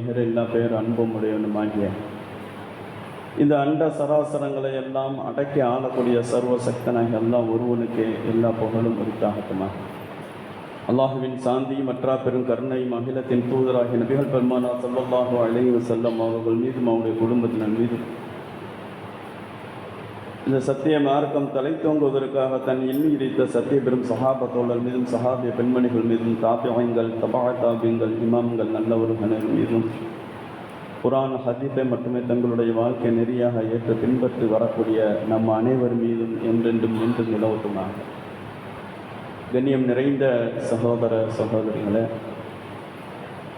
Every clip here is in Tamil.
நிகரில்லா பேர் அன்பும் உடையவனுமாகிய இந்த அண்ட சராசரங்களை எல்லாம் அடக்கி ஆளக்கூடிய சர்வ சக்தனாக எல்லாம் ஒருவனுக்கு எல்லா புகழும் உரித்தாகட்டுமா அல்லாஹுவின் சாந்தி மற்றா பெரும் கருணை மகிழத்தின் தூதராகிய நபிகள் பெருமானா சல்லல்லாஹு அலைஹி வஸல்லம் அவர்கள் மீதும் அவருடைய குடும்பத்தினர் மீதும் இந்த சத்திய மார்க்கம் தலை தோங்குவதற்காக தன் எண்ணி இறைத்த சத்திய பெரும் சஹாபத்தோழர் மீதும் சஹாபிய பெண்மணிகள் மீதும் தாபியங்கள் தபா தாபியங்கள் இமாம்கள் நல்லவர்கள் மீதும் குரான் ஹதீஸை மட்டுமே தங்களுடைய வாழ்க்கை நெறியாக ஏற்று பின்பற்றி வரக்கூடிய நம் அனைவர் மீதும் என்றென்றும் நின்று நிலவட்டுமாக. கண்ணியம் நிறைந்த சகோதர சகோதரிகளே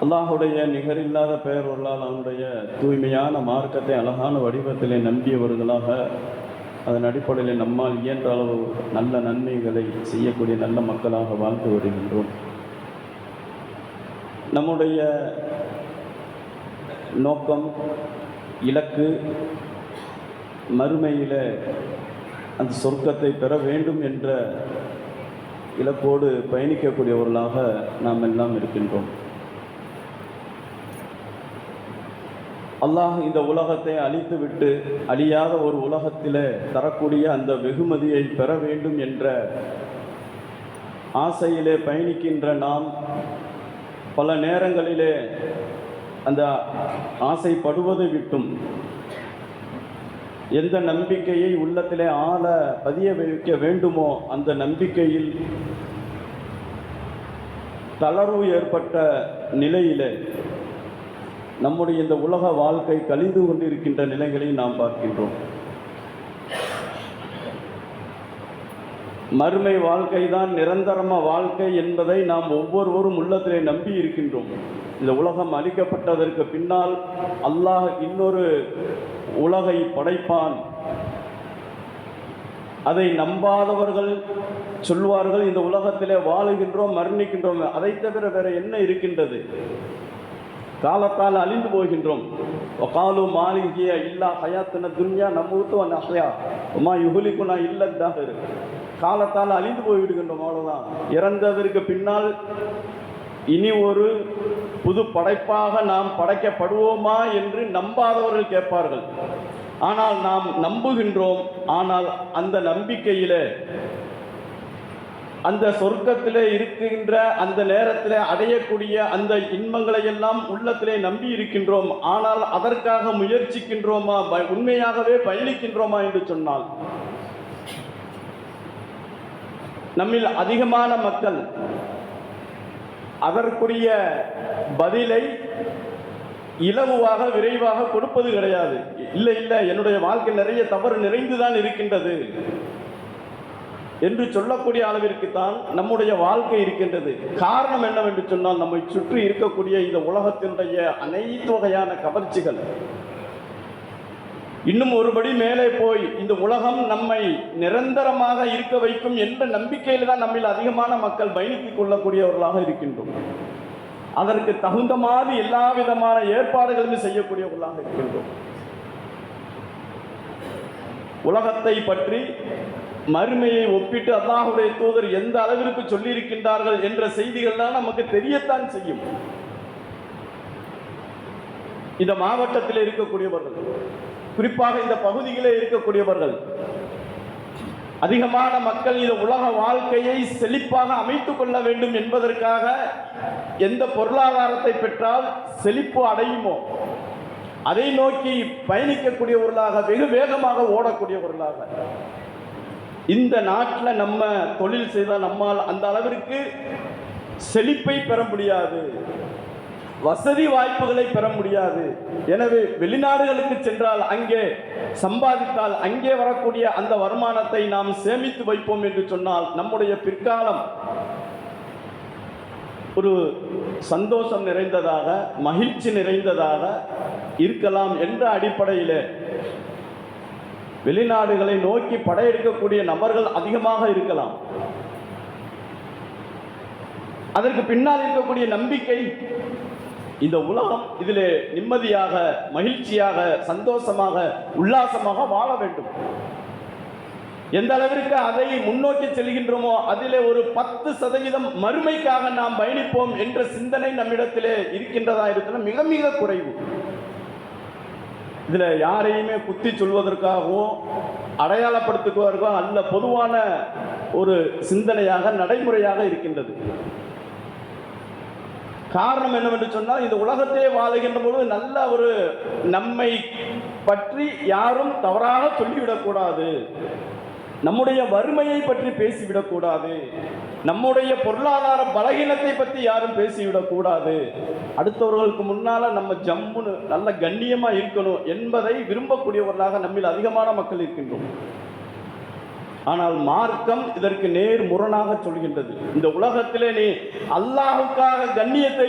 அல்லாஹுடைய நிகரில்லாத பெயர்களால் அவனுடைய தூய்மையான மார்க்கத்தை அழகான வடிவத்திலே நம்பியவர்களாக அதன் அடிப்படையில் நம்மால் இயன்ற அளவு நல்ல நன்மைகளை செய்யக்கூடிய நல்ல மக்களாக வாழ்ந்து வருகின்றோம். நம்முடைய நோக்கம் இலக்கு மறுமையில் அந்த சொர்க்கத்தை பெற வேண்டும் என்ற இலக்கோடு பயணிக்கக்கூடியவர்களாக நாம் எல்லாம் இருக்கின்றோம். அல்லாஹ் இந்த உலகத்தை அழித்துவிட்டு அழியாத ஒரு உலகத்திலே தரக்கூடிய அந்த வெகுமதியை பெற வேண்டும் என்ற ஆசையிலே பயணிக்கின்ற நாம் பல நேரங்களிலே அந்த ஆசைப்படுவதை விட்டும் எந்த நம்பிக்கையை உள்ளத்திலே ஆள பதிய வைக்க வேண்டுமோ அந்த நம்பிக்கையில் தளர்வு ஏற்பட்ட நிலையிலே நம்முடைய இந்த உலக வாழ்க்கை கழிந்து கொண்டிருக்கின்ற நிலைகளை நாம் பார்க்கின்றோம். மறுமை வாழ்க்கை தான் நிரந்தரம வாழ்க்கை என்பதை நாம் ஒவ்வொருவரும் உள்ளத்திலே நம்பி இருக்கின்றோம். இந்த உலகம் அழிக்கப்பட்டதற்கு பின்னால் அல்லாஹ் இன்னொரு உலகை படைப்பான். அதை நம்பாதவர்கள் சொல்வார்கள் இந்த உலகத்திலே வாழுகின்றோம் மரணிக்கின்றோம். அதை தவிர வேற என்ன இருக்கின்றது? காலத்தால் அழிந்து போகின்றோம். ஒகாலு மாலிகிய இல்லா ஹயாத்தின துன்யா நம்மூத்து அந்த அஹயா உமா யுகுலிக்குனா இல்லதாக காலத்தால் அழிந்து போய்விடுகின்றோம் அவ்வளோதான் இறந்ததற்கு பின்னால் இனி ஒரு புது படைப்பாக நாம் படைக்கப்படுவோமா என்று நம்பாதவர்கள் கேட்பார்கள். ஆனால் நாம் நம்புகின்றோம். ஆனால் அந்த நம்பிக்கையில் அந்த சொர்க்கத்திலே இருக்கின்ற அந்த நேரத்திலே அடையக்கூடிய அந்த இன்பங்களை எல்லாம் உள்ளத்திலே நம்பி இருக்கின்றோம். ஆனால் அதற்காக முயற்சிக்கின்றோமா? ப- உண்மையாகவே பயணிக்கின்றோமா என்று சொன்னால் நம்மில் அதிகமான மக்கள் அதற்குரிய பதிலை இலகுவாக விரைவாக கொடுப்பது கிடையாது. இல்லை இல்லை என்னுடைய வாழ்க்கை நிறைய தவறு நிறைந்துதான் இருக்கின்றது. என்று சொல்லக்கூடிய அளவிற்கு தான் நம்முடைய வாழ்க்கை இருக்கின்றது. காரணம் என்னவென்று சொன்னால் நம்மை சுற்றி இருக்கக்கூடிய இந்த உலகத்தினுடைய அனைத்து வகையான கவர்ச்சிகள். இன்னும் ஒருபடி மேலே போய் இந்த உலகம் நம்மை நிரந்தரமாக இருக்க வைக்கும் என்ற நம்பிக்கையில் தான் நம்மில் அதிகமான மக்கள் பயணித்துக் கொள்ளக்கூடியவர்களாக இருக்கின்றோம். அதற்கு தகுந்த மாதிரி எல்லா விதமான ஏற்பாடுகளுமே செய்யக்கூடியவர்களாக இருக்கின்றோம். உலகத்தை பற்றி மறுமையை ஒப்பிட்டு அல்லாஹுடைய தூதர் எந்த அளவிற்கு சொல்லியிருக்கின்றார்கள் என்ற செய்திகள்லாம் நமக்கு தெரியத்தான் செய்யும். இந்த மாவட்டத்தில் இருக்கக்கூடியவர்கள் குறிப்பாக இந்த பகுதியிலே இருக்கக்கூடியவர்கள் அதிகமான மக்கள் இந்த உலக வாழ்க்கையை செழிப்பாக அமைத்துக் கொள்ள வேண்டும் என்பதற்காக எந்த பொருளாதாரத்தை பெற்றால் செழிப்பு அடையுமோ அதை நோக்கி பயணிக்கக்கூடியவர்களாக வெகு வேகமாக ஓடக்கூடியவர்களாக இந்த நாட்டில் நம்ம தொழில் செய்தால் நம்மால் அந்த அளவிற்கு செழிப்பை பெற முடியாது. வசதி வாய்ப்புகளை பெற முடியாது. எனவே வெளிநாடுகளுக்கு சென்றால் அங்கே சம்பாதித்தால் அங்கே வரக்கூடிய அந்த வருமானத்தை நாம் சேமித்து வைப்போம் என்று சொன்னால் நம்முடைய பிற்காலம் ஒரு சந்தோஷம் நிறைந்ததாக மகிழ்ச்சி நிறைந்ததாக இருக்கலாம் என்ற அடிப்படையில் வெளிநாடுகளை நோக்கி படையெடுக்கக்கூடிய நபர்கள் அதிகமாக இருக்கலாம். அதற்கு பின்னால் இருக்கக்கூடிய நம்பிக்கை இந்த உலகம் இதில் நிம்மதியாக மகிழ்ச்சியாக சந்தோஷமாக உல்லாசமாக வாழ வேண்டும். எந்த அளவிற்கு அதை முன்னோக்கி செல்கின்றோமோ அதிலே ஒரு பத்து சதவீதம் மறுமைக்காக நாம் பயணிப்போம் என்ற சிந்தனை நம்மிடத்திலே இருக்கின்றதா இருக்கிற மிக மிக குறைவு. இதில் யாரையுமே குத்தி சொல்வதற்காகவும் அடையாளப்படுத்துவதற்கும் அல்ல பொதுவான ஒரு சிந்தனையாக நடைமுறையாக இருக்கின்றது. காரணம் என்னவென்று சொன்னால் இந்த உலகத்திலே வாழுகின்ற பொழுது நல்ல ஒரு நம்மை பற்றி யாரும் தவறாக சொல்லிவிடக்கூடாது. நம்முடைய வறுமையை பற்றி பேசிவிடக்கூடாது. நம்முடைய பொருளாதார பலகீனத்தை பற்றி யாரும் பேசிவிடக்கூடாது. அடுத்தவர்களுக்கு முன்னால் நம்ம ஜம்முன்னு நல்ல கண்ணியமாக இருக்கணும் என்பதை விரும்பக்கூடியவர்களாக நம்மில் அதிகமான மக்கள் இருக்கின்றோம். ஆனால் மார்க்கம் இதற்கு நேர் முரணாக சொல்கின்றது. இந்த உலகத்திலே நீ அல்லாஹுக்காக கண்ணியத்தை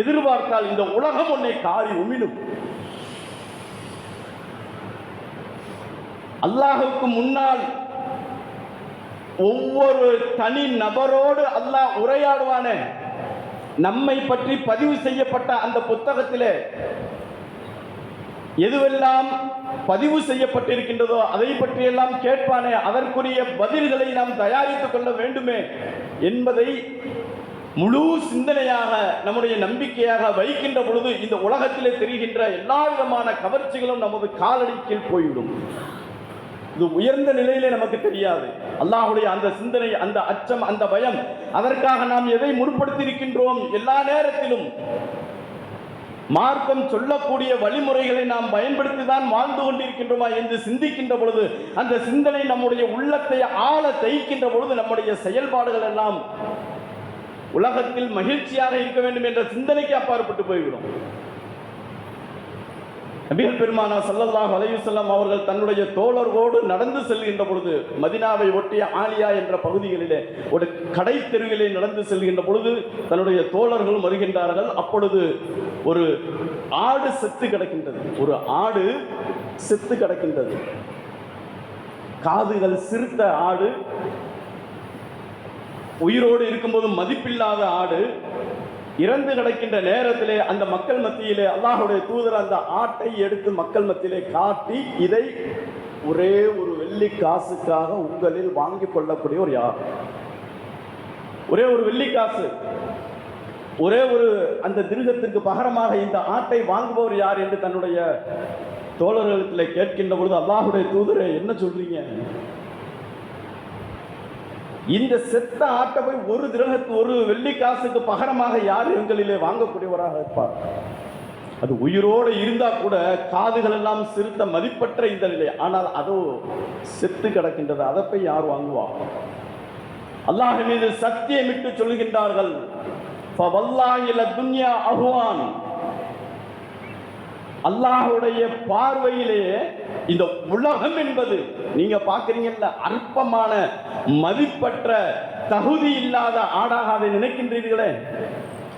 எதிர்பார்த்தால் இந்த உலகம் உன்னை காரி உமிழும். அல்லாஹுக்கு முன்னால் ஒவ்வொரு தனி நபரோடு அல்லாஹ் உரையாடுவானே. நம்மை பற்றி பதிவு செய்யப்பட்ட அந்த புத்தகத்திலே எதுவெல்லாம் பதிவு செய்யப்பட்டிருக்கின்றதோ அதை பற்றியெல்லாம் கேட்பானே. அதற்குரிய பதில்களை நாம் தயாரித்துக் கொள்ள வேண்டுமே என்பதை முழு சிந்தனையாக நம்முடைய நம்பிக்கையாக வைக்கின்ற பொழுது இந்த உலகத்திலே தெரிகின்ற எல்லா விதமான கவர்ச்சிகளும் நமது காலடி கீழ் போய்விடும். இது உயர்ந்த நிலையிலே நமக்கு தெரியாது. அல்லாஹுடைய அந்த சிந்தனை அந்த அச்சம் அந்த பயம் அதற்காக நாம் எதை முற்படுத்தி இருக்கின்றோம் எல்லா நேரத்திலும். மார்க்கம் சொல்லக்கூடிய வழிமுறைகளை நாம் பயன்படுத்தி தான் வாழ்ந்து கொண்டிருக்கின்றோமா என்று சிந்திக்கின்ற பொழுது அந்த சிந்தனை நம்முடைய உள்ளத்தை ஆழ தைக்கின்ற பொழுது நம்முடைய செயல்பாடுகள் எல்லாம் உலகத்தில் மகிழ்ச்சியாக இருக்க வேண்டும் என்ற சிந்தனைக்கு அப்பாற்பட்டு போய்விடும். நபிகள் பெருமானா சல்லல்லாஹ் அலையுசல்லாம் அவர்கள் தன்னுடைய தோழர்களோடு நடந்து செல்கின்ற பொழுது மதினாவை ஒட்டிய ஆலியா என்ற பகுதிகளிலே ஒரு கடை தெருவிலே நடந்து செல்கின்ற பொழுது தன்னுடைய தோழர்களும் வருகின்றார்கள். அப்பொழுது ஒரு ஆடு செத்து கிடக்கின்றது. ஒரு ஆடு செத்து கிடக்கின்றது. காதுகள் சிறுத்த ஆடு உயிரோடு இருக்கும்போது மதிப்பில்லாத ஆடு இறந்து கிடக்கின்ற நேரத்திலே அந்த மக்கள் மத்தியிலே அல்லாஹுடைய தூதர் அந்த ஆட்டை எடுத்து மக்கள் மத்தியிலே காட்டி இதை ஒரே ஒரு வெள்ளி காசுக்காக உங்களில் வாங்கி கொள்ளக்கூடிய ஒரு யார்? ஒரே ஒரு வெள்ளி காசு. ஒரே ஒரு அந்த திருகத்திற்கு பகரமாக இந்த ஆட்டை வாங்குபவர் யார் என்று தன்னுடைய தோழர்களிடத்தில் கேட்கின்ற பொழுது அல்லாஹ்வுடைய தூதரை என்ன சொல்றீங்க? இந்த செத்த ஆட்டை போய் ஒரு திரகத்து ஒரு வெள்ளி காசுக்கு பகரமாக யார் எங்களிலே வாங்கக்கூடியவராக இருப்பார்? அது உயிரோடு இருந்தா கூட காதுகள் எல்லாம் சிறுத்த மதிப்பற்ற இந்த நிலை ஆனால் அதோ செத்து கிடக்கின்றது. அதை போய் யார் வாங்குவா? அல்லாஹ் மீது சத்தியமிட்டு சொல்கின்றார்கள் துன்யா அகுவான் அல்லாஹுடைய பார்வையிலேயே பார்வையிலே இந்த உலகம் என்பது நீங்க பாக்குறீங்கல்ல அற்பமான மதிப்பற்ற தகுதி இல்லாத ஆடாக அதை நினைக்கின்றீர்களே?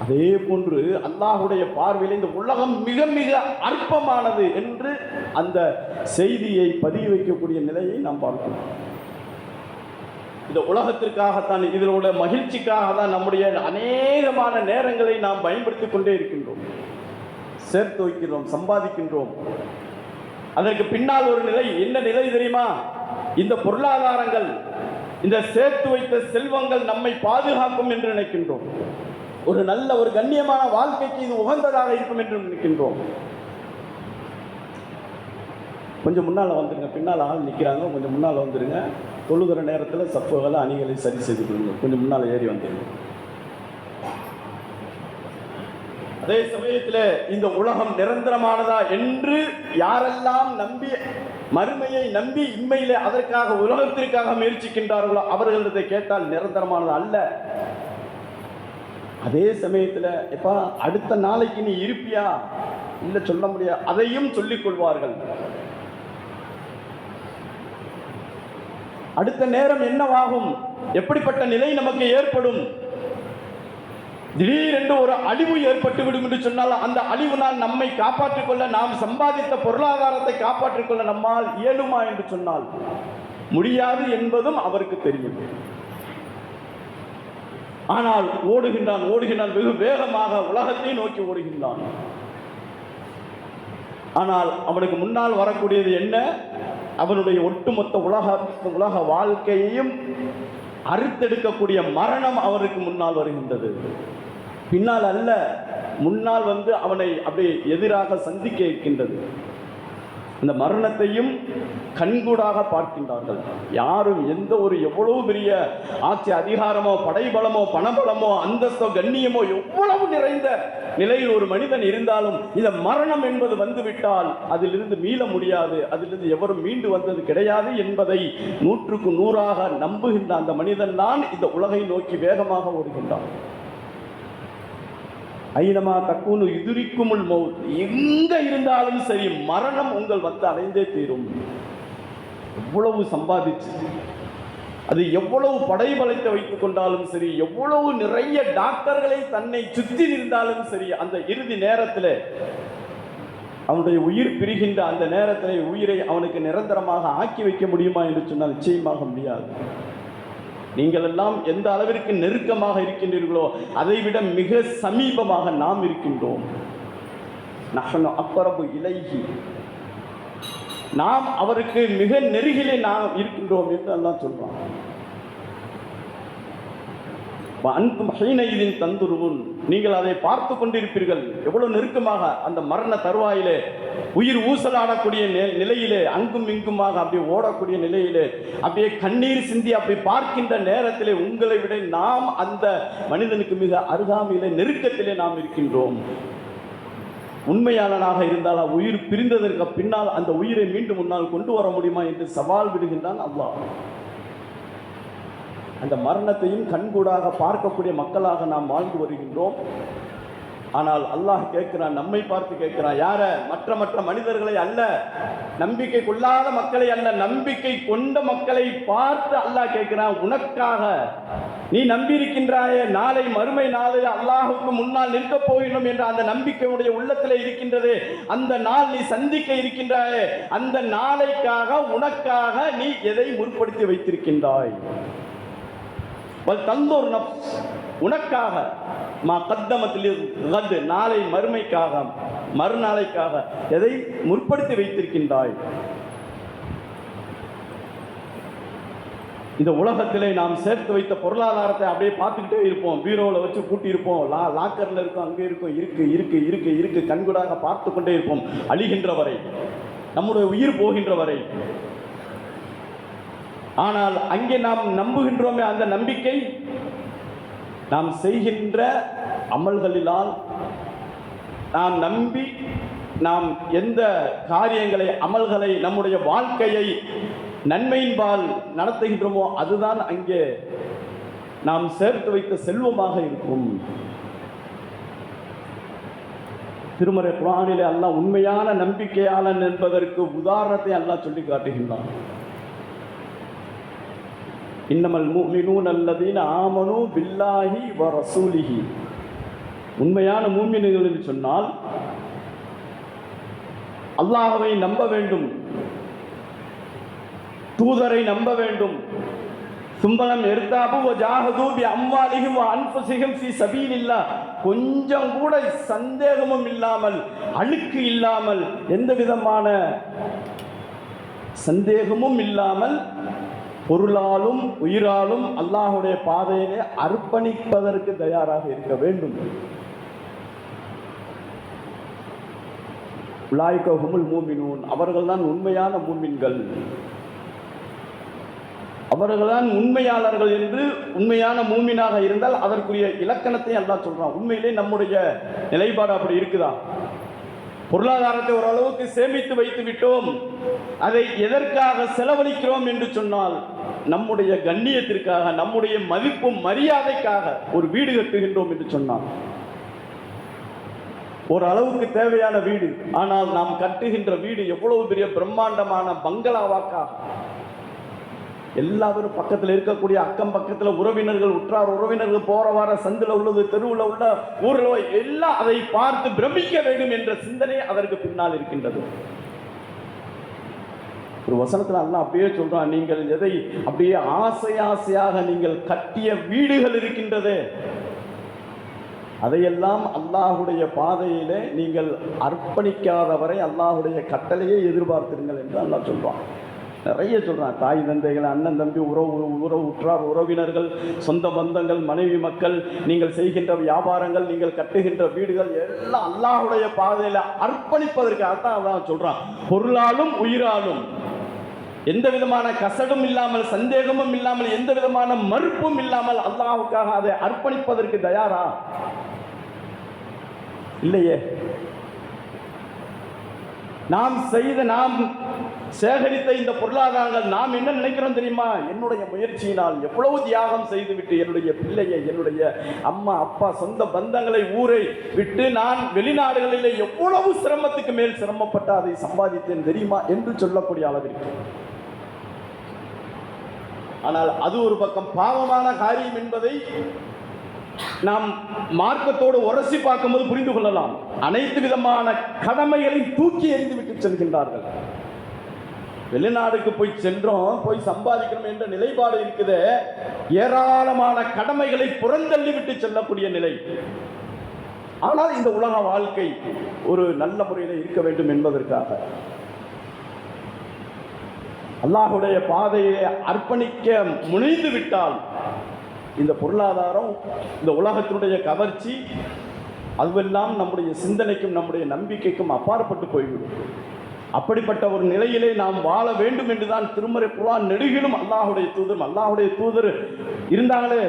அதே போன்று அல்லாஹுடைய பார்வையில் இந்த உலகம் மிக மிக அற்பமானது என்று அந்த செய்தியை பதிய வைக்கக்கூடிய நிலையை நாம் பார்க்கிறோம். இந்த உலகத்திற்காகத்தான் இதில் உள்ள மகிழ்ச்சிக்காக தான் நம்முடைய அநேகமான நேரங்களை நாம் பயன்படுத்திக் கொண்டே இருக்கின்றோம். சேர்த்து வைக்கிறோம் சம்பாதிக்கின்றோம். அதற்கு பின்னால் ஒரு நிலை என்ன நிலை தெரியுமா? இந்த பொருளாதாரங்கள் இந்த சேர்த்து வைத்த செல்வங்கள் நம்மை பாதுகாக்கும் என்று நினைக்கின்றோம். ஒரு நல்ல ஒரு கண்ணியமான வாழ்க்கைக்கு இது உகந்ததாக இருக்கும் என்று நினைக்கின்றோம். கொஞ்சம் முன்னால் வந்துருங்க பின்னால் ஆள் நிற்கிறாங்க கொஞ்சம் முன்னால் வந்துருங்க. தொழுகிற நேரத்தில் சப்போகளை அணிகளை சரி செய்து கொடுங்க. கொஞ்சம் முன்னால் ஏறி வந்துருங்க. அதே சமயத்தில் இந்த உலகம் நிரந்தரமானதா என்று யாரெல்லாம் நம்பி மறுமையை நம்பி இம்மையிலே அதற்காக உலகத்திற்காக முயற்சிக்கின்றார்களோ அவர்களிடத்தை கேட்டால் நிரந்தரமானது அல்ல. அதே சமயத்தில் எப்பா அடுத்த நாளைக்கு நீ இருப்பியா? இல்லை சொல்ல முடியாது அதையும் சொல்லிக் கொள்வார்கள். அடுத்த நேரம் என்னவாகும்? எப்படிப்பட்ட நிலை நமக்கு ஏற்படும்? திடீரென்று ஒரு அழிவு ஏற்பட்டு விடும் என்று சொன்னால் அந்த அழிவுனால் நம்மை காப்பாற்றிக் கொள்ள நாம் சம்பாதித்த பொருளாதாரத்தை காப்பாற்றிக் கொள்ள நம்மால் இயலுமா என்று சொன்னால் முடியாது என்பதும் அவருக்கு தெரியும். ஆனால் ஓடுகின்றான் ஓடுகின்றான் வெகு வேகமாக உலகத்தை நோக்கி ஓடுகின்றான். ஆனால் அவனுக்கு முன்னால் வரக்கூடியது என்ன? அவனுடைய ஒட்டுமொத்த உலக உலக வாழ்க்கையையும் அறுத்தெடுக்கக்கூடிய மரணம் அவருக்கு முன்னால் வருகின்றது. பின்னால் அல்ல முன்னால் வந்து அவனை அப்படியே எதிராக சந்திக்க இருக்கின்றது. இந்த மரணத்தையும் கண்கூடாக பார்க்கின்றார்கள். யாரும் எந்த ஒரு எவ்வளவு பெரிய ஆட்சி அதிகாரமோ படைபலமோ பணபலமோ அந்தஸ்தோ கண்ணியமோ எவ்வளவு நிறைந்த நிலையில் ஒரு மனிதன் இருந்தாலும் இந்த மரணம் என்பது வந்துவிட்டால் அதிலிருந்து மீள முடியாது. அதிலிருந்து எவரும் மீண்டு வந்தது கிடையாது என்பதை நூற்றுக்கு நூறாக நம்புகின்ற அந்த மனிதன் தான் இந்த உலகை நோக்கி வேகமாக ஓடுகின்றான். ஐனமா தக்குன்னு எதிரிக்குமுள் மௌத். எங்க இருந்தாலும் சரி மரணம் உங்கள் வந்து அடைந்தே தீரும். எவ்வளவு சம்பாதிச்சு அது எவ்வளவு படைபலத்தை வைத்துக் கொண்டாலும் சரி எவ்வளவு நிறைய டாக்டர்களை தன்னை சுற்றி இருந்தாலும் சரி அந்த இறுதி நேரத்தில் அவனுடைய உயிர் பிரிகின்ற அந்த நேரத்தில் உயிரை அவனுக்கு நிரந்தரமாக ஆக்கி வைக்க முடியுமா என்று சொன்னால் நிச்சயமாக முடியாது. நீங்கள் எல்லாம் எந்த அளவிற்கு நெருக்கமாக இருக்கின்றீர்களோ அதைவிட மிக சமீபமாக நாம் இருக்கின்றோம். நஹனு அக்ரபு இலகி நாம் அவருக்கு மிக நெருகிலே நாம் இருக்கின்றோம் என்று எல்லாம் சொல்கிறான் அன்பும் ஹீனைதின் தந்துருவும். நீங்கள் அதை பார்த்து கொண்டிருப்பீர்கள். எவ்வளவு நெருக்கமாக அந்த மரண தருவாயிலே உயிர் ஊசலாடக்கூடிய நிலையிலே அங்கும் இங்குமாக அப்படியே ஓடக்கூடிய நிலையிலே அப்படியே கண்ணீர் சிந்தி அப்படி பார்க்கின்ற நேரத்திலே உங்களை விட நாம் அந்த மனிதனுக்கு மிக அருகாமையிலே நெருக்கத்திலே நாம் இருக்கின்றோம். உண்மையாளனாக இருந்தால் உயிர் பிரிந்ததற்கு பின்னால் அந்த உயிரை மீண்டும் முன்னால் கொண்டு வர முடியுமா என்று சவால் விடுகின்றான் அல்லாஹ். அந்த மரணத்தையும் கண்கூடாக பார்க்கக்கூடிய மக்களாக நாம் வாழ்ந்து வருகின்றோம். ஆனால் அல்லாஹ் கேட்கிறான் நம்மை பார்த்து கேட்கிறான் யார? மற்ற மற்ற மனிதர்களை அல்ல. நம்பிக்கை கொள்ளாத மக்களை அல்ல. நம்பிக்கை கொண்ட மக்களை பார்த்து அல்லாஹ் கேட்கிறான் உனக்காக நீ நம்பியிருக்கின்றாயே நாளை மறுமை நாளில் அல்லாஹுக்கு முன்னால் நிற்கப் போகிறோம் என்ற அந்த நம்பிக்கையுடைய உள்ளத்தில் இருக்கின்றது. அந்த நாள் நீ சந்திக்க இருக்கின்றாயே அந்த நாளைக்காக உனக்காக நீ எதை முற்படுத்தி வைத்திருக்கின்றாய்? தந்தோர் நப்ஸ் உனக்காக மா கத்தமத்தில் நாளை மறுமைக்காக மறுநாளைக்காக எதை முற்படுத்தி வைத்திருக்கின்றாய்? இந்த உலகத்திலே நாம் சேர்த்து வைத்த பொருளாதாரத்தை அப்படியே பார்த்துக்கிட்டே இருப்போம். பீரோவில் வச்சு பூட்டி இருப்போம் லா லாக்கரில் இருக்கும் அங்கே இருக்கும் இருக்கு இருக்கு இருக்கு இருக்கு கண்கூடாக பார்த்து கொண்டே இருப்போம். அழிகின்ற வரை நம்முடைய உயிர் போகின்ற வரை ஆனால் அங்கே நாம் நம்புகின்றோமே அந்த நம்பிக்கை நாம் செய்கின்ற அமல்களிலால் நாம் நம்பி நாம் எந்த காரியங்களை அமல்களை நம்முடைய வாழ்க்கையை நன்மையின்பால் நடத்துகின்றோமோ அதுதான் அங்கே நாம் சேர்த்து வைத்த செல்வமாக இருக்கும். திருமறை குரானிலே அல்லாஹ் உண்மையான நம்பிக்கையாளன் என்பதற்கு உதாரணத்தை அல்லாஹ் சொல்லி காட்டுகின்றான். இன்னமல் மூமினூன் அல்லதீன ஆமனு பில்லாஹி வ ரசூலிஹி. உண்மையான மூமின்கள் என்று சொன்னால் அல்லாஹவை நம்ப வேண்டும் தூதரை நம்ப வேண்டும். சும்பலம் எர்தாபு வ ஜாஹது அன்புசிகம் சி வ அன்ஃபுஸிஹிம் கொஞ்சம் கூட சந்தேகமும் இல்லாமல் அழுக்கு இல்லாமல் எந்த விதமான சந்தேகமும் இல்லாமல் பொருளாலும் உயிராலும் அல்லாஹுடைய பாதையிலே அர்ப்பணிப்பதற்கு தயாராக இருக்க வேண்டும். உலாய்க ஹுமுல் மூமினூன். அவர்கள்தான் உண்மையான மூமின்கள். அவர்கள்தான் உண்மையாளர்கள் என்று உண்மையான மூமினாக இருந்தால் அதற்குரிய இலக்கணத்தை அல்லா சொல்றான். உண்மையிலே நம்முடைய நிலைப்பாடு அப்படி இருக்குதா? பொருளாதாரத்தை ஓரளவுக்கு சேமித்து வைத்து விட்டோம். அதை எதற்காக செலவழிக்கிறோம் என்று சொன்னால் நம்முடைய கண்ணியத்திற்காக நம்முடைய மதிப்பும் மரியாதைக்காக ஒரு வீடு கட்டுகின்றோம் என்று சொன்னான். ஒரு அளவுக்கு தேவையான வீடு ஆனால் நாம் கட்டுகின்ற வீடு எவ்வளவு பெரிய பிரம்மாண்டமான பங்களாவாக்காக எல்லாரும் பக்கத்தில் இருக்கக்கூடிய அக்கம் பக்கத்தில் உறவினர்கள் உற்றார் உறவினர்கள் போற வார சந்தில் உள்ளது தெருவில் உள்ள ஊரில் எல்லாம் அதை பார்த்து பிரமிக்க வேண்டும் என்ற சிந்தனை அதற்கு பின்னால் இருக்கின்றது. ஒரு வசனத்தில் அண்ணா அப்படியே சொல்கிறான் நீங்கள் எதை அப்படியே ஆசை ஆசையாக நீங்கள் கட்டிய வீடுகள் இருக்கின்றது. அதையெல்லாம் அல்லாஹுடைய பாதையிலே நீங்கள் அர்ப்பணிக்காதவரை அல்லாஹுடைய கட்டளையை எதிர்பார்த்திருங்கள் என்று அல்லாஹ் சொல்கிறான் நிறைய சொல்கிறான் தாய் தந்தைகள் அண்ணன் தம்பி உறவு உறவு உற்றார் உறவினர்கள் சொந்த பந்தங்கள் மனைவி மக்கள் நீங்கள் செய்கின்ற வியாபாரங்கள் நீங்கள் கட்டுகின்ற வீடுகள் எல்லாம் அல்லாஹ்வுடைய பாதையில் அர்ப்பணிப்பதற்காக தான் அதான் சொல்கிறான் பொருளாலும் உயிராலும் எந்த விதமான கசடும் இல்லாமல் சந்தேகமும் இல்லாமல் எந்த விதமான மறுப்பும் இல்லாமல் அல்லாஹ்வுக்காக அதை அர்ப்பணிப்பதற்கு தயாரா? இல்லையே. நாம் செய்த நாம் சேகரித்த இந்த பொருளாதாரங்கள் நாம் என்ன நினைக்கிறோம் தெரியுமா? என்னுடைய முயற்சியினால் எவ்வளவு தியாகம் செய்துவிட்டு என்னுடைய பிள்ளையை என்னுடைய அம்மா அப்பா சொந்த பந்தங்களை ஊரை விட்டு நான் வெளிநாடுகளிலே எவ்வளவு சிரமத்துக்கு மேல் சிரமப்பட்டு அதை சம்பாதித்தேன் தெரியுமா? என்று சொல்லக்கூடிய அளவிற்கு. ஆனால் அது ஒரு பக்கம் பாவமான காரியம் என்பதை நாம் மார்க்கத்தோடு உரசி பார்க்கும்போது புரிந்து கொள்ளலாம். அனைத்து விதமான கடமைகளையும் தூக்கி எறிந்து விட்டு செல்கின்றார்கள். வெளிநாடுக்கு போய் சென்றோம் போய் சம்பாதிக்கணும் என்ற நிலைப்பாடு இருக்குது. ஏராளமான கடமைகளை புறந்தள்ளி விட்டு செல்லக்கூடிய நிலை. ஆனால் இந்த உலக வாழ்க்கை ஒரு நல்ல முறையில் இருக்க வேண்டும் என்பதற்காக. அல்லாஹுடைய பாதையை அர்ப்பணிக்க முனைந்து விட்டால் இந்த பொருளாதாரம் இந்த உலகத்தினுடைய கவர்ச்சி அதுவெல்லாம் நம்முடைய சிந்தனைக்கும் நம்முடைய நம்பிக்கைக்கும் அப்பாற்பட்டு போய்விடும். அப்படிப்பட்ட ஒரு நிலையிலே நாம் வாழ வேண்டும் என்றுதான் திருமறை குர்ஆன் நெடுகிலும் அல்லாஹுடைய தூதர் அல்லாஹுடைய தூதர் இருந்தாங்களே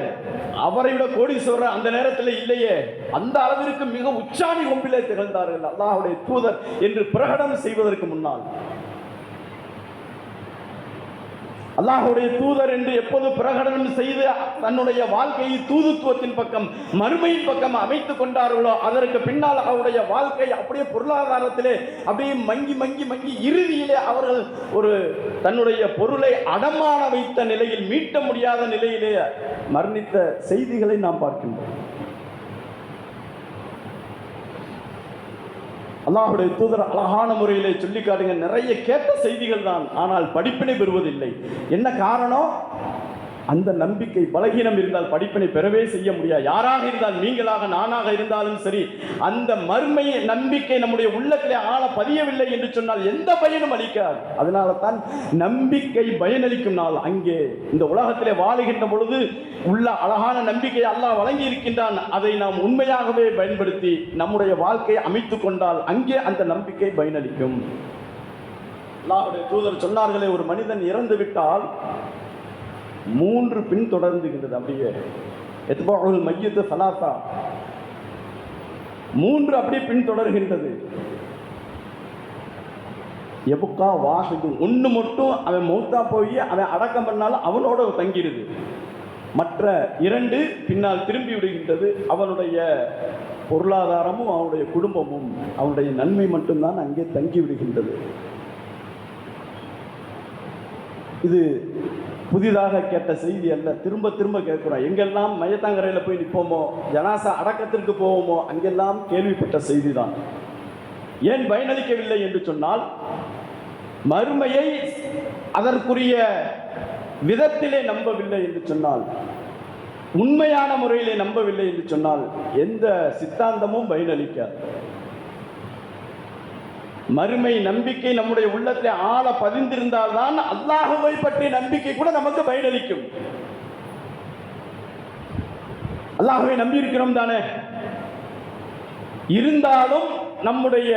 அவரை விட கோடீஸ்வரர் அந்த நேரத்தில் இல்லையே அந்த அளவிற்கு மிக உச்சாணி கொம்பிலே திகழ்ந்தார்கள் அல்லாஹுடைய தூதர் என்று பிரகடனம் செய்வதற்கு முன்னால். அல்லாஹுடைய தூதர் என்று எப்போது பிரகடனம் செய்து தன்னுடைய வாழ்க்கையை தூதுத்துவத்தின் பக்கம் மறுமையின் பக்கம் அமைத்து கொண்டார்களோ அதற்கு பின்னால் அவருடைய வாழ்க்கை அப்படியே பொருளாதாரத்திலே அப்படியே மங்கி மங்கி மங்கி இறுதியிலே அவர்கள் ஒரு தன்னுடைய பொருளை அடமான வைத்த நிலையில் மீட்ட முடியாத நிலையிலே மரணித்த செய்திகளை நாம் பார்க்கின்றோம். அல்லாஹுடைய தூதர் அழகான முறையிலே சொல்லி காட்டுங்க நிறைய கேட்ட செய்திகள் தான். ஆனால் படிப்பினை பெறுவதில்லை. என்ன காரணம்? அந்த நம்பிக்கை பலகீனம் இருந்தால் படிப்பினை பெறவே செய்ய முடியாது. யாராக இருந்தால் நீங்களாக நானாக இருந்தாலும் சரி அந்த மர்மை நம்பிக்கை நம்முடைய உள்ளத்திலே ஆழ பதியவில்லை என்று சொன்னால் எந்த பயனும் அளிக்காது. அதனால தான் நம்பிக்கை பயனளிக்கும் நாள். அங்கே இந்த உலகத்திலே வாழுகின்ற பொழுது உள்ள அழகான நம்பிக்கை அல்லாஹ் வழங்கி இருக்கின்றான் அதை நாம் உண்மையாகவே பயன்படுத்தி நம்முடைய வாழ்க்கையை அமைத்து கொண்டால் அங்கே அந்த நம்பிக்கை பயனளிக்கும். அல்லாஹுடைய தூதர் சொன்னார்களே ஒரு மனிதன் இறந்து விட்டால் மூன்று பின் தொடர்ந்துகின்றது அப்படியே. எத்பாகுல் மையத்து சலாத்தா மூன்று அப்படியே பின் தொடர்கின்றது எபுக்கா வாஹிது. ஒன்று மட்டும் அவன் மௌத்தா போய் அவன் அடக்கம் பண்ணாலும் அவனோட தங்கிடுது. மற்ற இரண்டு பின்னால் திரும்பி விடுகின்றது. அவனுடைய பொருளாதாரமும் அவனுடைய குடும்பமும் அவனுடைய நன்மை மட்டும்தான் அங்கே தங்கி விடுகின்றது. இது புதிதாக கேட்ட செய்தி அல்ல. திரும்ப திரும்ப கேட்கிறோம் எங்கெல்லாம் மையத்தாங்கரையில் போய் நிற்போமோ ஜனாசா அடக்கத்திற்கு போவோமோ அங்கெல்லாம் கேள்விப்பட்ட செய்தி தான் ஏன் பயனளிக்கவில்லை என்று சொன்னால் மறுமையை அதற்குரிய விதத்திலே நம்பவில்லை என்று சொன்னால் உண்மையான முறையிலே நம்பவில்லை என்று சொன்னால் எந்த சித்தாந்தமும் பயனளிக்காது. மறுமை நம்பிக்கை நம்முடைய உள்ளத்தில் ஆழ பதிந்திருந்தால் தான் அல்லாஹுவை பற்றிய நம்பிக்கை கூட நமக்கு பயனளிக்கும். அல்லாஹுவை நம்பி இருக்கிறோம் தானே? இருந்தாலும் நம்முடைய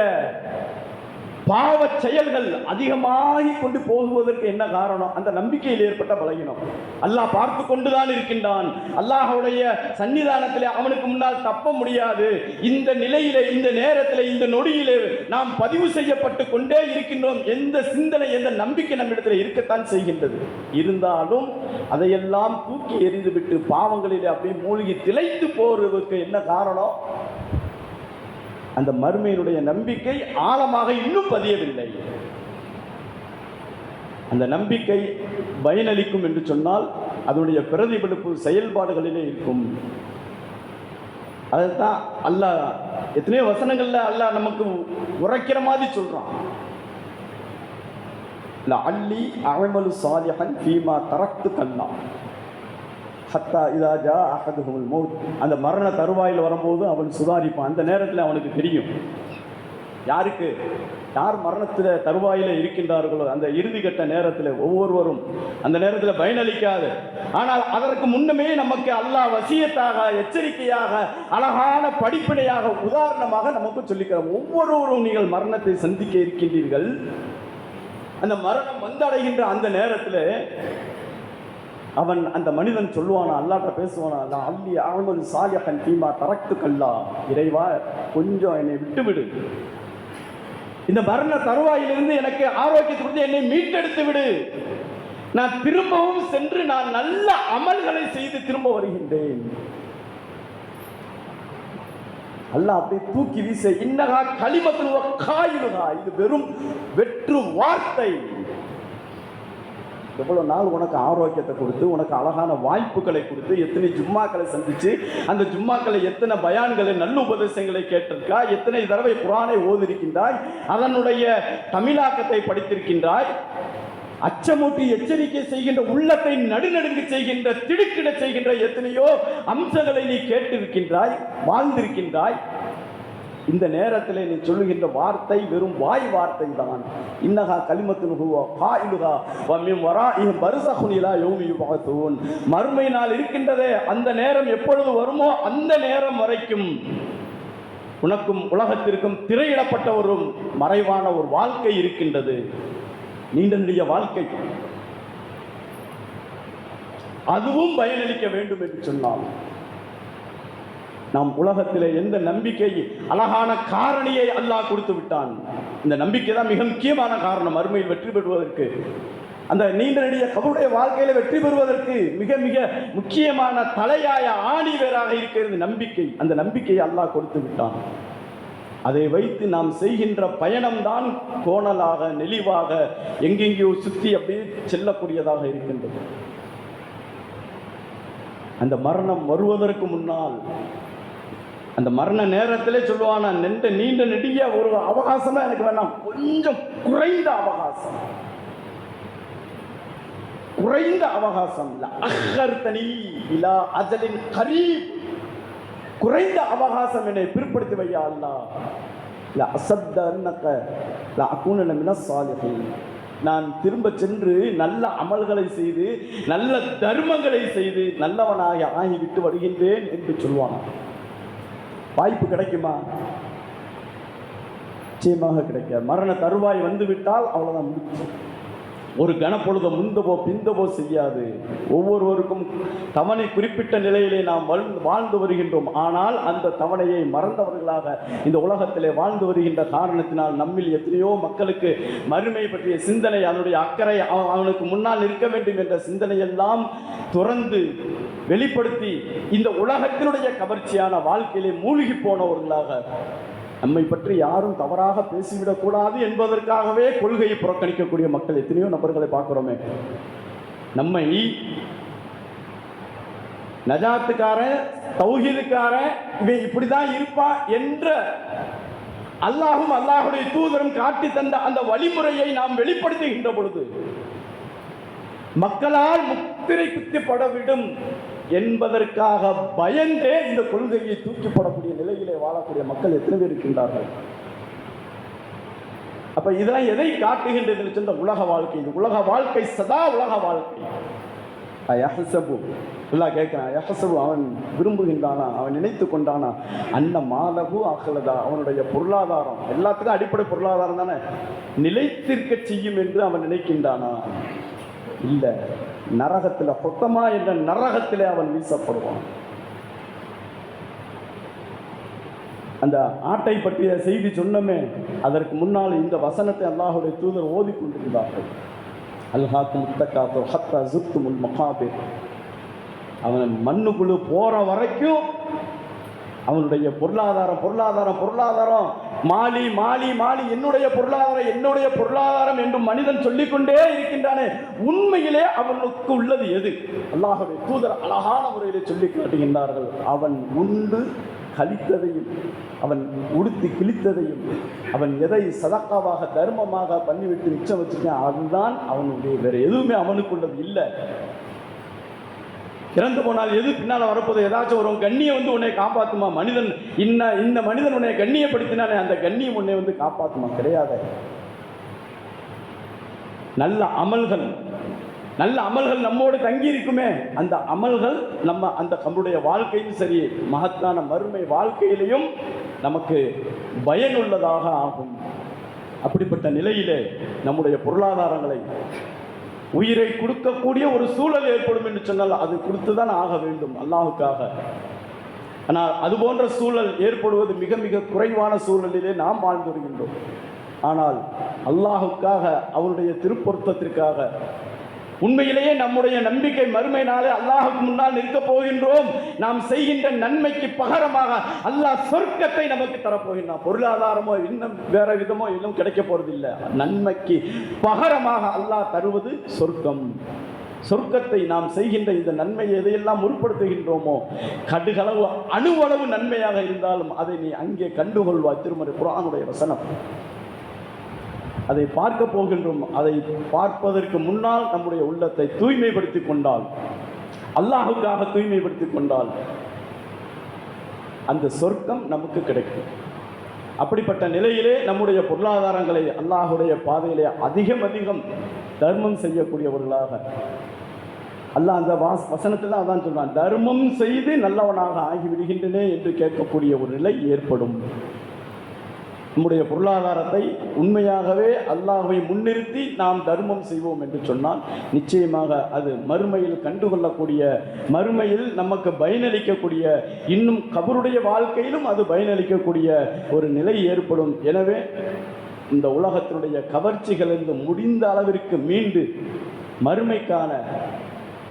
பாவ செயல்கள் அதிகமாகி கொண்டு போகுவதற்கு என்ன காரணம்? அந்த நம்பிக்கையில் ஏற்பட்ட பலகினம். அல்லாஹ் பார்த்து கொண்டுதான் இருக்கின்றான். அல்லாஹுடைய சன்னிதானத்தில் அவனுக்கு முன்னால் தப்ப முடியாது. இந்த நிலையில இந்த நேரத்தில் இந்த நொடியிலே நாம் பதிவு செய்யப்பட்டு கொண்டே இருக்கின்றோம். எந்த சிந்தனை எந்த நம்பிக்கை நம்மிடத்தில் இருக்கத்தான் செய்கின்றது. இருந்தாலும் அதையெல்லாம் தூக்கி எறிந்துவிட்டு பாவங்களிலே அப்படியே மூழ்கி திளைத்து போறதுக்கு என்ன காரணம்? அந்த மறுமையினுடைய நம்பிக்கை ஆழமாக இன்னும் பதியவில்லை. அந்த நம்பிக்கை பயனளிக்கும் என்று சொன்னால் அதனுடைய பிரதிபலிப்பு செயல்பாடுகளிலே இருக்கும். அதுதான் அல்லாஹ் எத்தனையோ வசனங்களில் அல்லாஹ் நமக்கு உரைக்கிற மாதிரி சொல்றான். அள்ளி அழமலு சாலிஹன் ஃபீமா தரத்து கண்ணா ஹத்தா இதா ஜா அஹதுஹுல் மௌத். அந்த மரண தருவாயில் வரும்போது அவன் சுதாரிப்பான். அந்த நேரத்தில் அவனுக்கு தெரியும். யாருக்கு? யார் மரணத்தில் தருவாயில் இருக்கின்றார்களோ அந்த இறுதிக்கட்ட நேரத்தில் ஒவ்வொருவரும். அந்த நேரத்தில் பயனளிக்காது. ஆனால் அதற்கு முன்னமே நமக்கு அல்லாஹ் வசியத்தாக எச்சரிக்கையாக அழகான படிப்பினையாக உதாரணமாக நமக்கு சொல்லிக்கிறோம் ஒவ்வொருவரும் நீங்கள் மரணத்தை சந்திக்க இருக்கின்றீர்கள். அந்த மரணம் வந்தடைகின்ற அந்த நேரத்தில் அவன் அந்த மனிதன் சொல்லுவானா அல்லாட்ட பேசுவானா நான் அல்லி ஆமல் சாலியகன் தீமா தரத்து கல்லா இறைவா கொஞ்சம் என்னை விட்டுவிடு. இந்த மரண தருவாயிலிருந்து எனக்கு ஆரோக்கியத்தை கொடுத்து என்னை மீட்டெடுத்து விடு. நான் திரும்பவும் சென்று நான் நல்ல அமல்களை செய்து திரும்ப வருகின்றேன். அல்லாஹ் அப்படியே தூக்கி வீச இன்னகா களிமத்தில் காயிலுகா இது வெறும் வெற்று வார்த்தை. எவ்வளோ நாள் உனக்கு ஆரோக்கியத்தை கொடுத்து உனக்கு அழகான வாய்ப்புகளை கொடுத்து எத்தனை ஜும்மாக்களை சந்திச்சு அந்த ஜும்மாக்களை எத்தனை பயான்களை நல்ல உபதேசங்களை கேட்டிருக்கா எத்தனை தடவை குரானை ஓதிருக்கின்றாய் அதனுடைய தமிழாக்கத்தை படித்திருக்கின்றாய் அச்சமூட்டி எச்சரிக்கை செய்கின்ற உள்ளத்தை நடுநடுங்கு செய்கின்ற திடுக்கிட செய்கின்ற எத்தனையோ அம்சங்களை நீ கேட்டிருக்கின்றாய் வாழ்ந்திருக்கின்றாய். இந்த நேரத்தில் நீ சொல்லுகின்ற வார்த்தை வெறும் வாய் வார்த்தை தான் இன்னகா கலிமத்து நுகுவா காயிலுகா வம்மிம் வராஇஹிம் பர்சகுனிலா யௌமி யுபஅத்தூன் மறுமை நாள் இருக்கின்றதே அந்த நேரம் எப்பொழுது வருமோ அந்த நேரம் வரைக்கும் உனக்கும் உலகத்திற்கும் திரையிடப்பட்ட ஒரு மறைவான ஒரு வாழ்க்கை இருக்கின்றது. நீண்ட நெடிய வாழ்க்கை. அதுவும் பயனளிக்க வேண்டும் என்று சொன்னால் நாம் உலகத்தில் எந்த நம்பிக்கை அழகான காரணியை அல்லாஹ் கொடுத்து விட்டான்? இந்த நம்பிக்கை தான் மிக முக்கியமான காரணம் அருமையில் வெற்றி பெறுவதற்கு. அந்த நீண்ட நெடிய கபருடைய வாழ்க்கையில வெற்றி பெறுவதற்கு மிக மிக முக்கியமான தலையாய ஆணி வேறாக இருக்கிறது நம்பிக்கை அந்த நம்பிக்கையை அல்லாஹ் கொடுத்து விட்டான். அதை வைத்து நாம் செய்கின்ற பயணம்தான் கோணலாக நெளிவாக எங்கெங்கேயோ சுற்றி அப்படியே செல்லக்கூடியதாக இருக்கின்றது. அந்த மரணம் வருவதற்கு முன்னால் அந்த மரண நேரத்திலே சொல்லுவானா நின்ற நீண்ட நெடிய ஒரு அவகாசம் எனக்கு வேணாம் கொஞ்சம் குறைந்த அவகாசம். குறைந்த அவகாசம். இலா அஜலின் கரீப். குறைந்த அவகாசம் என்னை பிற்படுத்தி வையா அல்லா இல்ல அசத்த அன்னக்க நான் திரும்ப சென்று நல்ல அமல்களை செய்து நல்ல தர்மங்களை செய்து நல்லவனாக ஆகிவிட்டு வருகின்றேன் என்று சொல்வான். வாய்ப்பு கிடைக்குமா? நிச்சயமாக கிடைக்காது. மரண தருவாய் வந்துவிட்டால் அவ்வளோதான் முடிச்சு ஒரு கணப்பொழுது முந்தவோ பிந்தவோ செய்யாது. ஒவ்வொருவருக்கும் தவணை குறிப்பிட்ட நிலையிலே நாம் வாழ்ந்து வாழ்ந்து வருகின்றோம். ஆனால் அந்த தவணையை மறந்தவர்களாக இந்த உலகத்திலே வாழ்ந்து வருகின்ற காரணத்தினால் நம்மில் எத்தனையோ மக்களுக்கு மறுமை பற்றிய சிந்தனை அதனுடைய அக்கறை அவ- அவனுக்கு முன்னால் இருக்க வேண்டும் என்ற சிந்தனையெல்லாம் துறந்து வெளிப்படுத்தி இந்த உலகத்தினுடைய கவர்ச்சியான வாழ்க்கையிலே மூழ்கி போனவர்களாக நம்மை பற்றி யாரும் தவறாக பேசிவிடக்கூடாது என்பதற்காகவே கொள்கையை புறக்கணிக்கக்கூடிய மக்கள் எத்தனையோ நபர்களை பார்க்குறோமே. நம்மை நஜாத்துக்காரன் தௌஹீதுக்கார இவன் இப்படிதான் இருப்பா என்ற அல்லாஹும் அல்லாஹுடைய தூதரும் காட்டி தந்த அந்த வழிமுறையை நாம் வெளிப்படுத்துகின்ற பொழுது மக்களால் முத்திரை குத்திப்படவிடும் என்பதற்காக பயந்தே இந்த கொள்கையை தூக்கி போடக்கூடிய நிலையிலே வாழக்கூடிய மக்கள் எத்தனை பேர் இருக்கின்றார்கள்? அப்ப இதெல்லாம் எதை காட்டுகின்றது என்று உலக வாழ்க்கை இது? உலக வாழ்க்கை சதா உலக வாழ்க்கை. யஹசபு எல்லாம் கேட்கிறான் யஹசபு அவன் விரும்புகின்றானா? அவன் நினைத்து கொண்டானா? அன்ன மாலகு அகலதா அவனுடைய பொருளாதாரம் எல்லாத்துக்கும் அடிப்படை பொருளாதாரம் தானே. நிலைத்திருக்க செய்யும் என்று அவன் நினைக்கின்றானா? இல்லை. நரகத்தில் பொத்தமா என்ற நரகத்திலே அவன் வீசப்படுவான். அந்த ஆட்டை பற்றிய செய்தி சொன்னமே அதற்கு முன்னால் இந்த வசனத்தை அல்லாஹுடைய தூதர் ஓதி கொண்டிருந்தார்கள். அல்ஹாக்கு முத்தக்காத்தோ ஹத்தா ஜுத்து முல் மகாபே அவன் மண்ணுக்குழு போகிற வரைக்கும் அவனுடைய பொருளாதாரம் பொருளாதாரம் பொருளாதாரம் மாலி மாலி மாலி என்னுடைய பொருளாதாரம் என்னுடைய பொருளாதாரம் என்று மனிதன் சொல்லிக்கொண்டே இருக்கின்றானே உண்மையிலே அவனுக்கு உள்ளது எது? அல்லாஹுடைய தூதர் அழகான முறையிலே சொல்லி காட்டுகின்றார்கள். அவன் உண்டு கழித்ததையும் அவன் உடுத்தி கிழித்ததையும் அவன் எதை சதக்காவாக தர்மமாக பண்ணிவிட்டு மிச்சம் வச்சுக்கான் அதுதான் அவனுடைய வேறு எதுவுமே அவனுக்குள்ளது இல்லை. இறந்து போனால் எது பின்னால் வரப்போது ஏதாச்சும் வரும் கண்ணியை வந்து உன்னை காப்பாற்றுமா மனிதன் இன்ன இந்த மனிதன் உன்னை கண்ணியப்படுத்தினானே அந்த கண்ணியம் உன்னை வந்து காப்பாற்றுமா கிடையாது. நல்ல அமல்கள் நல்ல அமல்கள் நம்மோடு தங்கி இருக்குமே அந்த அமல்கள் நம்ம அந்த நம்முடைய வாழ்க்கையும் சரி மகத்தான மறுமை வாழ்க்கையிலையும் நமக்கு பயனுள்ளதாக ஆகும். அப்படிப்பட்ட நிலையிலே நம்முடைய பொருளாதாரங்களை உயிரை கொடுக்கக்கூடிய ஒரு சூழல் ஏற்படும் என்று சொன்னால் அது கொடுத்து தான் ஆக வேண்டும் அல்லாஹுக்காக. ஆனால் அது போன்ற சூழல் ஏற்படுவது மிக மிக குறைவான சூழலிலே நாம் வாழ்ந்து வருகின்றோம் ஆனால் அல்லாஹுக்காக அவருடைய திருப்பொருத்தத்திற்காக உண்மையிலேயே நம்முடைய நம்பிக்கை மறுமை நாளே அல்லாஹுக்கு முன்னால் நிற்கப் போகின்றோம். நாம் செய்கின்ற நன்மைக்கு பகரமாக அல்லாஹ் சொர்க்கத்தை நமக்கு தரப்போகின்றான். பொருளாதாரமோ இன்னும் வேற விதமோ இன்னும் கிடைக்க போறதில்லை. நன்மைக்கு பகரமாக அல்லாஹ் தருவது சொர்க்கம். சொர்க்கத்தை நாம் செய்கின்ற இந்த நன்மையை எதையெல்லாம் முற்படுத்துகின்றோமோ கடுகளவு அணுவளவு நன்மையாக இருந்தாலும் அதை நீ அங்கே கண்டுகொள்வாய். திருமறை குரானுடைய வசனம். அதை பார்க்க போகின்றோம். அதை பார்ப்பதற்கு முன்னால் நம்முடைய உள்ளத்தை தூய்மைப்படுத்திக் கொண்டால் அல்லாஹுக்காக தூய்மைப்படுத்திக் கொண்டால் அந்த சொர்க்கம் நமக்கு கிடைக்கும். அப்படிப்பட்ட நிலையிலே நம்முடைய பொருளாதாரங்களை அல்லாஹுடைய பாதையிலே அதிகம் அதிகம் தர்மம் செய்யக்கூடியவர்களாக அல்லாஹ் அந்த வாஸ் வசனத்தில் அதான் சொல்கிறான் தர்மம் செய்து நல்லவனாக ஆகிவிடுகின்றனே என்று கேட்கக்கூடிய ஒரு நிலை ஏற்படும். நம்முடைய பொருளாதாரத்தை உண்மையாகவே அல்லாஹை முன்னிறுத்தி நாம் தர்மம் செய்வோம் என்று சொன்னால் நிச்சயமாக அது மறுமையில் கண்டுகொள்ளக்கூடிய மறுமையில் நமக்கு பயனளிக்கக்கூடிய இன்னும் கபருடைய வாழ்க்கையிலும் அது பயனளிக்கக்கூடிய ஒரு நிலை ஏற்படும். எனவே இந்த உலகத்தினுடைய கவர்ச்சிகளிலிருந்து முடிந்த அளவிற்கு மீண்டு மறுமைக்கான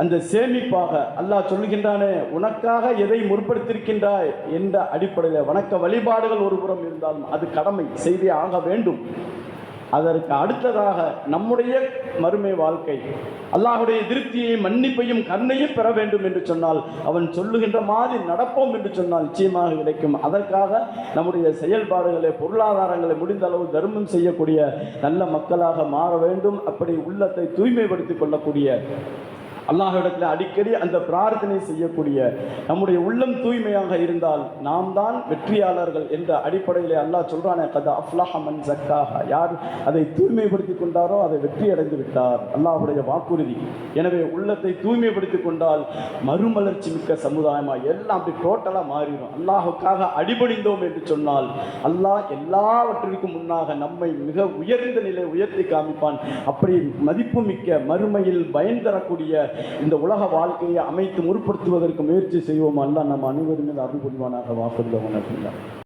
அந்த சேமிப்பாக அல்லாஹ் சொல்கின்றானே உனக்காக எதை முற்படுத்தியிருக்கின்றாய்? என்ற அடிப்படையில் வணக்க வழிபாடுகள் ஒரு புறம் இருந்தாலும் அது கடமை செய்தே ஆக வேண்டும். அதற்கு அடுத்ததாக நம்முடைய மறுமை வாழ்க்கை. அல்லாஹுடைய திருப்தியை மன்னிப்பையும் கருணையும் பெற வேண்டும் என்று சொன்னால் அவன் சொல்லுகின்ற மாதிரி நடப்போம் என்று சொன்னால் நிச்சயமாக கிடைக்கும். அதற்காக நம்முடைய செயல்பாடுகளை பொருளாதாரங்களை முடிந்த அளவு தர்மம் செய்யக்கூடிய நல்ல மக்களாக மாற வேண்டும். அப்படி உள்ளத்தை தூய்மைப்படுத்திக் கொள்ளக்கூடிய அல்லாஹிடத்தில் அடிக்கடி அந்த பிரார்த்தனை செய்யக்கூடிய நம்முடைய உள்ளம் தூய்மையாக இருந்தால் நாம் தான் வெற்றியாளர்கள் என்ற அடிப்படையிலே அல்லாஹ் சொல்றானே கத அஃப்லஹ மன் சக்காஹா யார் அதை தூய்மைப்படுத்தி கொண்டாரோ அதை வெற்றி அடைந்து விட்டார். அல்லாஹ்வுடைய வாக்குறுதி. எனவே உள்ளத்தை தூய்மைப்படுத்தி கொண்டால் மறுமலர்ச்சி மிக்க சமுதாயமாக எல்லாம் அப்படி டோட்டலாக மாறிடும். அல்லாஹுக்காக அடிபணிந்தோம் என்று சொன்னால் அல்லாஹ் எல்லாவற்றிற்கும் முன்னாக நம்மை மிக உயர்ந்த நிலை உயர்த்தி காமிப்பான். அப்படி மதிப்புமிக்க மறுமையில் பயன் தரக்கூடிய இந்த உலக வாழ்க்கையை அமைத்து முற்படுத்துவதற்கு முயற்சி செய்வோம். அல்ல நம்ம அனைவரும் அருள் புரிவானாக வாக்குறுதி உணர்கின்றார்